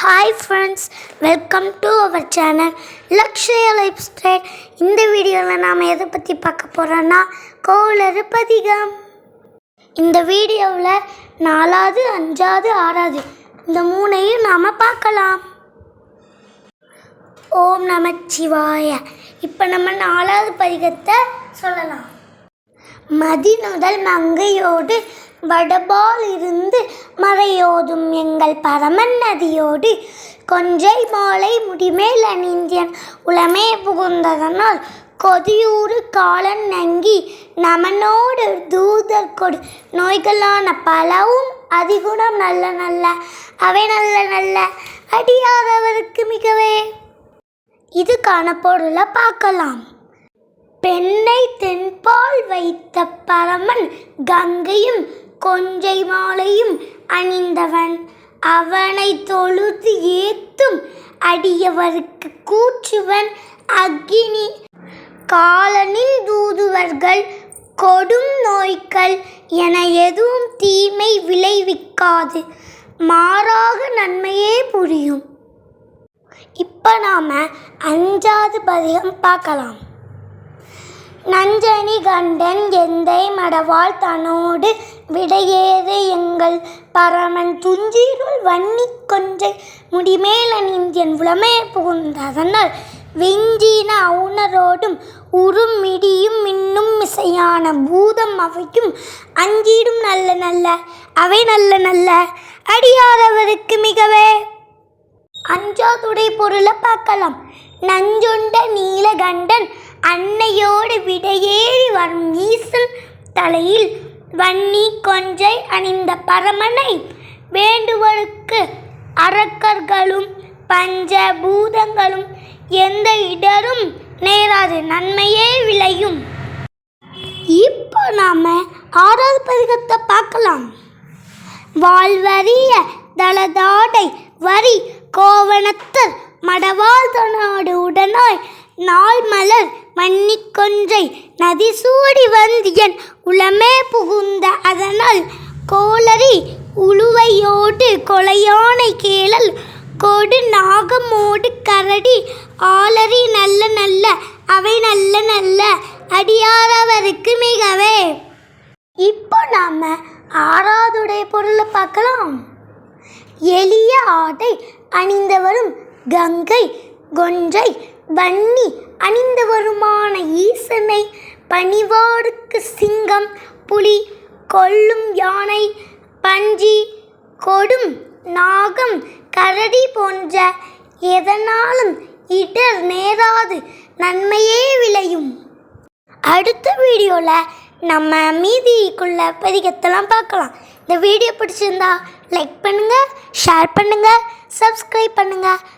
Hi friends welcome to our channel Lakshaya lifestyle இந்த வீடியோவில் நாம் எதை பற்றி பார்க்க போகிறோன்னா கோளறு பதிகம். இந்த வீடியோவில் நாலாவது அஞ்சாவது ஆறாவது இந்த மூணையும் நாம் பார்க்கலாம். ஓம் நமச்சிவாய இப்போ நம்ம நாலாவது பதிகத்தை சொல்லலாம். மதி முதல் மங்கையோடு வடபால் இருந்து மறையோதும் எங்கள் பரமன் நதியோடு. கொஞ்சை மாலை முடிமேல் அணிந்தியன் உளமே புகுந்ததனால் கொதியூறு காலன் நங்கி நமனோடு தூதர் கொடு. நோய்களான பலவும் அதிகுணம் நல்ல நல்ல அவை நல்ல நல்ல அடியாதவருக்கு மிகவே. இது பொருளை பார்க்கலாம். பெண்ணை தென்பால் வைத்த பரமன் கங்கையும் கொஞ்சை மாலையும் அணிந்தவன். அவனை தொழுது ஏத்தும் அடியவருக்கு கூற்றுவன் அக்னி காலனின் தூதுவர்கள் கொடும் நோய்கள் என எதுவும் தீமை விளைவிக்காது. மாறாக நன்மையே புரியும். இப்போ நாம் அஞ்சாவது பதிகம் பார்க்கலாம். அஞ்சனி கண்டன் எந்தை மடவாள் தன்னோடு விடையேது எங்கள் பரமன் துஞ்சிருள் வன்னி கொஞ்சை முடிமேல் அணிந்தியன் உளமே புகுந்ததனால் வெஞ்சின அவுணரோடும் உருமிடியும் மின்னும் இசையான பூதம் அவையும் அஞ்சிடும் நல்ல நல்ல அவை நல்ல நல்ல அடியாதவருக்கு மிகவே. அஞ்சாதுடை பொருளை பார்க்கலாம். நஞ்சுண்ட நீலகண்டன் அன்னையோடு விடையேறி வரும் ஈசன் தலையில் வன்னி கொஞ்சை அணிந்த பரமனை வேண்டுவருக்கு அரக்கர்களும் பஞ்ச பூதங்களும் எந்த இடரும் நேராது. நன்மையே விளையும். இப்போ நாம ஆறாவது பதிகத்தை பார்க்கலாம். வாழ்வறிய தளதாடை வரி கோவணத்தர் மடவாள் தனோடு உடனாய் நாள் மலர் மன்னிக்கொன்றை நதி சூடி வந்தியன் உளமே புகுந்த அதனால் கோளரி உழுவையோடு கொலையானை கேளல். கொடு நாகமோடு கரடி ஆளரி நல்ல நல்ல அவை நல்ல நல்ல அடியாரவருக்கு மிகவே. இப்போ நாம் ஆறாவதுடைய பொருளை பார்க்கலாம். எளிய ஆடை அணிந்தவரும் கங்கை கொன்றை வன்னி அணிந்தவருமான ஈசனை பணிவாருக்கு சிங்கம் புலி கொல்லும் யானை பஞ்சி கொடும் நாகம் கரடி போன்ற எதனாலும் இடர் நேராது நன்மையே விளையும். அடுத்த வீடியோவில் நம்ம மீதிக்குள்ள பதிகத்தெல்லாம் பார்க்கலாம். இந்த வீடியோ பிடிச்சிருந்தா லைக் பண்ணுங்கள் ஷேர் பண்ணுங்கள் சப்ஸ்கிரைப் பண்ணுங்கள்